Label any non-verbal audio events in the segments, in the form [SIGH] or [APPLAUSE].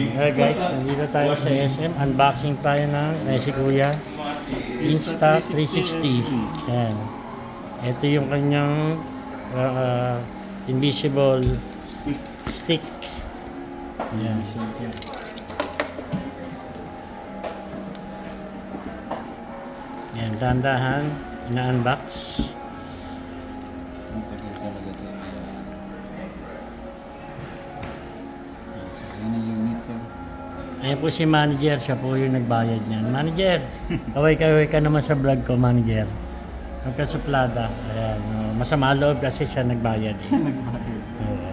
Hey guys, nandito tayo sa SM. Unboxing tayo ng eh, si Kuya. Insta 360. Yan. Ito yung kanyang uh, uh, invisible stick. Yan. Yan, dahan-dahan. Ina-unbox. Ang talaga Ayan po si manager, siya po yung nagbayad niyan. Manager, [LAUGHS] kaway-kaway ka naman sa vlog ko, manager. Magkasuplada. Ayan, oh, masama loob kasi siya nagbayad. Oo.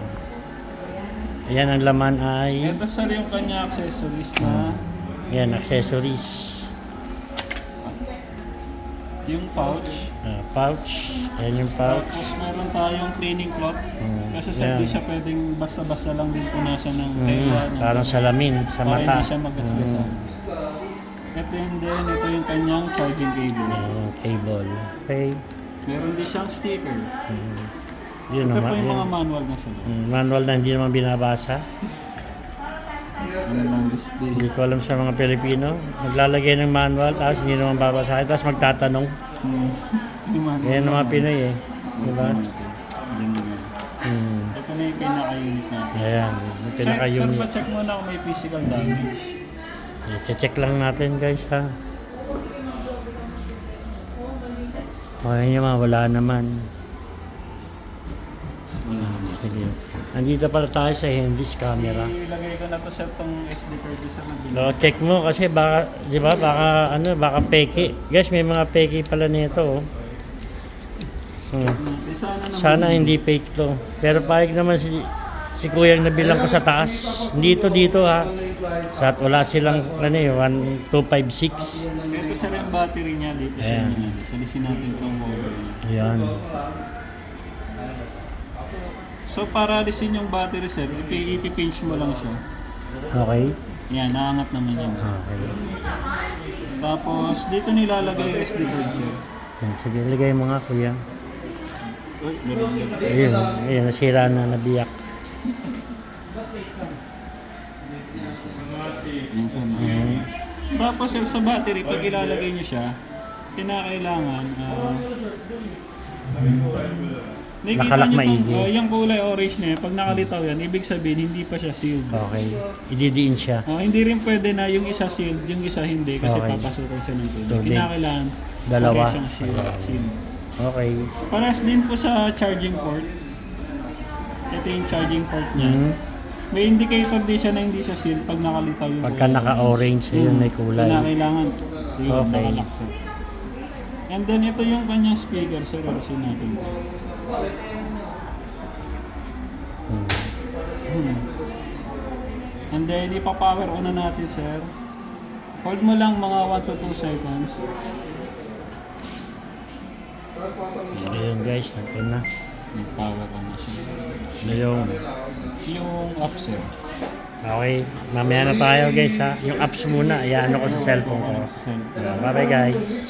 Ayan, ang laman ay, Ito sir yung kanya accessories na ayan, accessories. yung pouch. Ah, pouch. Ayan yung pouch. Tapos meron tayong cleaning cloth. Mm, Kasi sir, yan. di siya pwedeng basta-basta lang din punasan ng Mm, tela. ng- parang salamin sa para mata. hindi siya magasgasan. Mm, Ito yun din, ito yung kanyang charging cable. yung cable. Okay. Meron din siyang sticker. Mm. Yun Ito naman. po yung yun. mga manual na sila. Mm, manual na hindi naman binabasa. Ano lang display. Hindi ko alam sa mga Pilipino. Maglalagay ng manual, tapos hindi naman babasahin, tapos magtatanong. Hmm. [LAUGHS] Yung manual. Yan ang mga Pinoy eh. Diba? Yan naman. Hmm. Ito na yung pinaka-unit natin. Ayan, yung Sir, sir, pinaka-unit. pa-check muna kung may physical damage. check lang natin guys ha. Okay naman, wala naman. Wala naman. Sige. Nandito pala tayo sa Henry's camera. Ilagay ko na to sa itong SD card sa nabili. No, check mo kasi baka, di ba, baka, ano, baka peke. Guys, may mga peke pala nito oh. Hmm. Eh, Sana, hindi fake to. Pero payag naman si si Kuyang nabilang ko sa taas. Dito dito ha. Sa at wala silang ano eh 1256. Ito sa rin battery niya dito sa Ayan. natin. Salisin natin itong niya. Ayan. So para alisin yung battery sir, ipi- ipipinch mo lang siya. Okay. Yan, naangat naman yun. Okay. Tapos dito nilalagay yung SD card sir. Yan, Sige, ligay mo nga kuya. Ayun, ayun, nasira na, nabiyak. Mm. Tapos sir, sa battery, pag ilalagay niyo siya, kinakailangan, ah, nakikita Nakalak niyo maigi. tong, ah, yung kulay orange na yan, pag nakalitaw yan, ibig sabihin, hindi pa siya sealed. Okay. Ididiin siya. Ah, hindi rin pwede na yung isa sealed, yung isa hindi, kasi Okay. papasukan siya ng tubig. Tubig. Kinakailangan, Dalawa. okay siyang sealed. Sealed. Okay. Parehas din po sa charging port. Ito yung charging port niya. Mm. May indicator din siya na hindi siya sealed pag nakalitaw yung Pagka kulay. naka-orange, yun may kulay. Kinakailangan. Yun, Okay. nakalock siya. And then ito yung kanyang speaker, sir. Alisin natin. Hmm. Hmm. And then ipa-power on na natin, sir. Hold mo lang mga 1 to 2 seconds. Ayun guys, nagpun na. Nag-power on na siya. Ayun. Yung up, sir. Okay, mamaya na tayo guys ha. Yung apps muna, ayan ko sa cellphone ko. Bye bye guys.